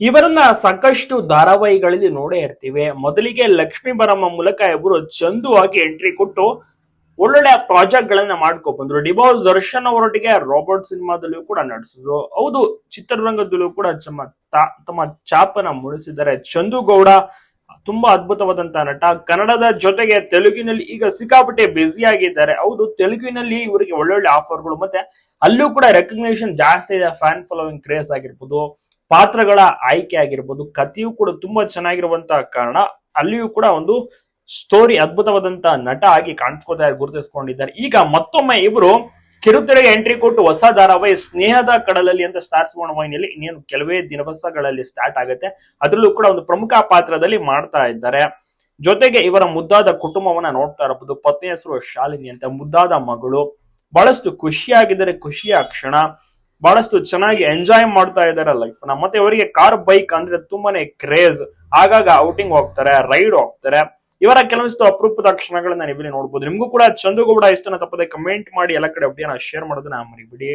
ಇವರನ್ನ ಸಾಕಷ್ಟು ಧಾರಾವಾಹಿಗಳಲ್ಲಿ ನೋಡೇ ಇರ್ತೀವಿ. ಮೊದಲಿಗೆ ಲಕ್ಷ್ಮೀ ಬರಮ್ಮ ಮೂಲಕ ಇವರು ಚಂದು ಆಗಿ ಎಂಟ್ರಿ ಕೊಟ್ಟು ಒಳ್ಳೊಳ್ಳೆ ಪ್ರಾಜೆಕ್ಟ್ ಗಳನ್ನ ಮಾಡ್ಕೊ ಬಂದ್ರು. ಡಿಬಾಸ್ ದರ್ಶನ್ ಅವರೊಟ್ಟಿಗೆ ರಾಬರ್ಟ್ ಸಿನಿಮಾದಲ್ಲೂ ಕೂಡ ನಡೆಸಿದ್ರು. ಹೌದು, ಚಿತ್ರರಂಗದಲ್ಲೂ ಕೂಡ ತಮ್ಮ ಚಾಪನ ಮೂಡಿಸಿದ್ದಾರೆ ಚಂದು ಗೌಡ ತುಂಬಾ ಅದ್ಭುತವಾದಂತಹ ನಟ. ಕನ್ನಡದ ಜೊತೆಗೆ ತೆಲುಗಿನಲ್ಲಿ ಈಗ ಸಿಕ್ಕಾಪಟ್ಟೆ ಬ್ಯುಸಿ ಆಗಿದ್ದಾರೆ. ಹೌದು, ತೆಲುಗಿನಲ್ಲಿ ಇವರಿಗೆ ಒಳ್ಳೊಳ್ಳೆ ಆಫರ್ಗಳು ಮತ್ತೆ ಅಲ್ಲೂ ಕೂಡ ರೆಕಗ್ನೇಷನ್ ಜಾಸ್ತಿ ಇದೆ ಫ್ಯಾನ್ ಫಾಲೋವಿಂಗ್ ಕ್ರೇಸ್ ಆಗಿರ್ಬೋದು, ಪಾತ್ರಗಳ ಆಯ್ಕೆ ಆಗಿರ್ಬೋದು, ಕಥೆಯೂ ಕೂಡ ತುಂಬಾ ಚೆನ್ನಾಗಿರುವಂತಹ ಕಾರಣ. ಅಲ್ಲಿಯೂ ಕೂಡ ಒಂದು ಸ್ಟೋರಿ ಅದ್ಭುತವಾದಂತಹ ನಟ ಆಗಿ ಕಾಣಿಸ್ಕೊತಾ ಗುರುತಿಸ್ಕೊಂಡಿದ್ದಾರೆ. ಈಗ ಮತ್ತೊಮ್ಮೆ ಇವರು ಕಿರುತೆರೆಗೆ ಎಂಟ್ರಿ ಕೊಟ್ಟು ಹೊಸ ಧಾರಾವಾಹಿ ಸ್ನೇಹದ ಕಡಲಲ್ಲಿ ಅಂತ ಸ್ಟಾರ್ ಸುವರ್ಣ ವಾಹಿನಿಯಲ್ಲಿ ಇನ್ನೇನು ಕೆಲವೇ ದಿನವಸಗಳಲ್ಲಿ ಸ್ಟಾರ್ಟ್ ಆಗುತ್ತೆ. ಅದರಲ್ಲೂ ಕೂಡ ಒಂದು ಪ್ರಮುಖ ಪಾತ್ರದಲ್ಲಿ ಮಾಡ್ತಾ ಇದ್ದಾರೆ. ಜೊತೆಗೆ ಇವರ ಮುದ್ದಾದ ಕುಟುಂಬವನ್ನ ನೋಡ್ತಾ ಇರಬಹುದು. ಪತ್ನಿ ಹೆಸರು ಶಾಲಿನಿ ಅಂತ ಮುದ್ದಾದ ಮಗಳು. ಬಹಳಷ್ಟು ಖುಷಿಯಾಗಿದ್ದಾರೆ. ಖುಷಿಯ ಕ್ಷಣ. ಬಹಳಷ್ಟು ಚೆನ್ನಾಗಿ ಎಂಜಾಯ್ ಮಾಡ್ತಾ ಇದ್ದಾರೆ ಲೈಫ್ನ ಮತ್ತೆ ಇವರಿಗೆ ಕಾರ್ ಬೈಕ್ ಅಂದ್ರೆ ತುಂಬಾನೇ ಕ್ರೇಜ್ ಆಗಾಗ ಔಟಿಂಗ್ ಹೋಗ್ತಾರೆ ರೈಡ್ ಹೋಗ್ತಾರೆ. ಇವರ ಕೆಲವೊಂದಿಷ್ಟು ಅಪರೂಪದ ಕ್ಷಣಗಳನ್ನ ನೀವಿಲ್ಲಿ ನೋಡ್ಬೋದು. ನಿಮಗೂ ಕೂಡ ಚಂದ್ರಗೌಡ ಇಷ್ಟನ ತಪ್ಪದೆ ಕಮೆಂಟ್ ಮಾಡಿ ಎಲ್ಲ ಕಡೆ ಅಪ್ಡಿಯನ್ನ ಶೇರ್ ಮಾಡೋದನ್ನ ಮರಿಬಿಡಿ.